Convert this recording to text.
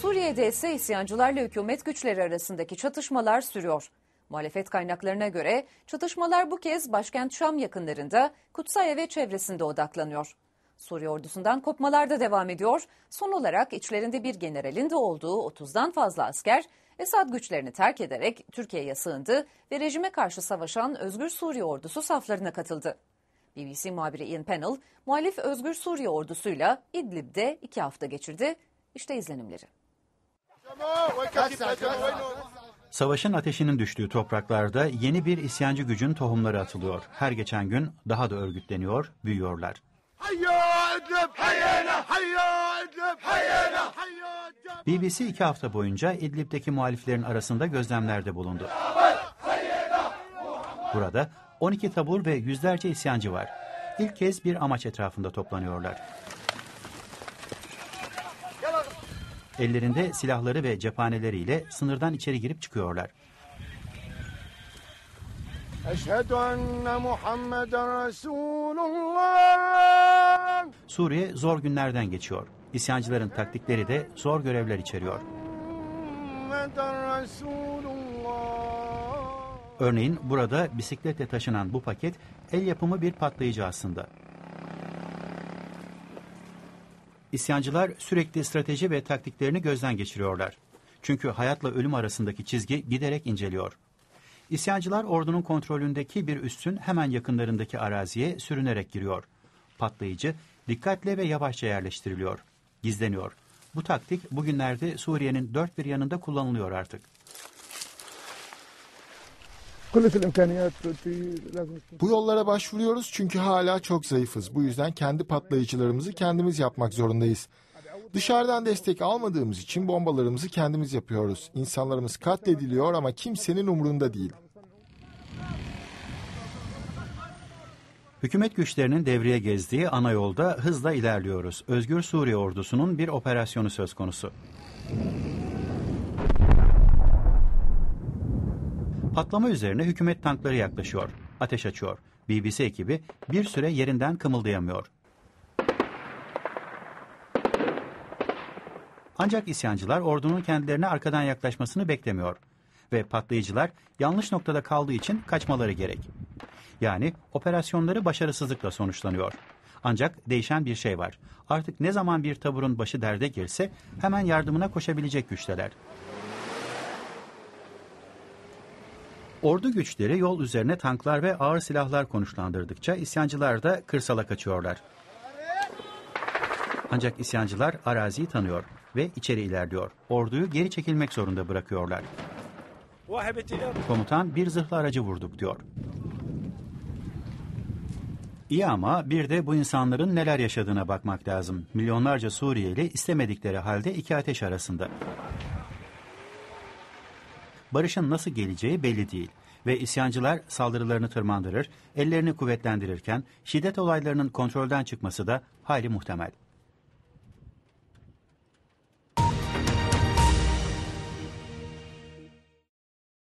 Suriye'de ise isyancılarla hükümet güçleri arasındaki çatışmalar sürüyor. Muhalefet kaynaklarına göre çatışmalar bu kez başkent Şam yakınlarında Kutsaya ve çevresinde odaklanıyor. Suriye ordusundan kopmalar da devam ediyor. Son olarak içlerinde bir generalin de olduğu 30'dan fazla asker Esad güçlerini terk ederek Türkiye'ye sığındı ve rejime karşı savaşan Özgür Suriye ordusu saflarına katıldı. BBC muhabiri Ian Pennell, muhalif Özgür Suriye ordusuyla İdlib'de iki hafta geçirdi. İşte izlenimleri. Savaşın ateşinin düştüğü topraklarda yeni bir isyancı gücün tohumları atılıyor. Her geçen gün daha da örgütleniyor, büyüyorlar. BBC iki hafta boyunca İdlib'deki muhaliflerin arasında gözlemlerde bulundu. Burada 12 tabur ve yüzlerce isyancı var. İlk kez bir amaç etrafında toplanıyorlar. Ellerinde silahları ve cephaneleriyle sınırdan içeri girip çıkıyorlar. Eşhedü enne Muhammeden Resulullah. Suriye zor günlerden geçiyor. İsyancıların taktikleri de zor görevler içeriyor. Örneğin burada bisikletle taşınan bu paket el yapımı bir patlayıcı aslında. İsyancılar sürekli strateji ve taktiklerini gözden geçiriyorlar. Çünkü hayatla ölüm arasındaki çizgi giderek inceliyor. İsyancılar ordunun kontrolündeki bir üssün hemen yakınlarındaki araziye sürünerek giriyor. Patlayıcı dikkatle ve yavaşça yerleştiriliyor. Gizleniyor. Bu taktik bugünlerde Suriye'nin dört bir yanında kullanılıyor artık. Bu yollara başvuruyoruz çünkü hala çok zayıfız. Bu yüzden kendi patlayıcılarımızı kendimiz yapmak zorundayız. Dışarıdan destek almadığımız için bombalarımızı kendimiz yapıyoruz. İnsanlarımız katlediliyor ama kimsenin umurunda değil. Hükümet güçlerinin devreye gezdiği ana yolda hızla ilerliyoruz. Özgür Suriye ordusunun bir operasyonu söz konusu. Patlama üzerine hükümet tankları yaklaşıyor. Ateş açıyor. BBC ekibi bir süre yerinden kımıldayamıyor. Ancak isyancılar ordunun kendilerine arkadan yaklaşmasını beklemiyor. Ve patlayıcılar yanlış noktada kaldığı için kaçmaları gerek. Yani operasyonları başarısızlıkla sonuçlanıyor. Ancak değişen bir şey var. Artık ne zaman bir taburun başı derde girse hemen yardımına koşabilecek güçteler. Ordu güçleri yol üzerine tanklar ve ağır silahlar konuşlandırdıkça isyancılar da kırsala kaçıyorlar. Ancak isyancılar araziyi tanıyor ve içeri ilerliyor. Orduyu geri çekilmek zorunda bırakıyorlar. Komutan bir zırhlı aracı vurduk diyor. İyi ama bir de bu insanların neler yaşadığına bakmak lazım. Milyonlarca Suriyeli istemedikleri halde iki ateş arasında. Barışın nasıl geleceği belli değil ve isyancılar saldırılarını tırmandırır, ellerini kuvvetlendirirken şiddet olaylarının kontrolden çıkması da hayli muhtemel.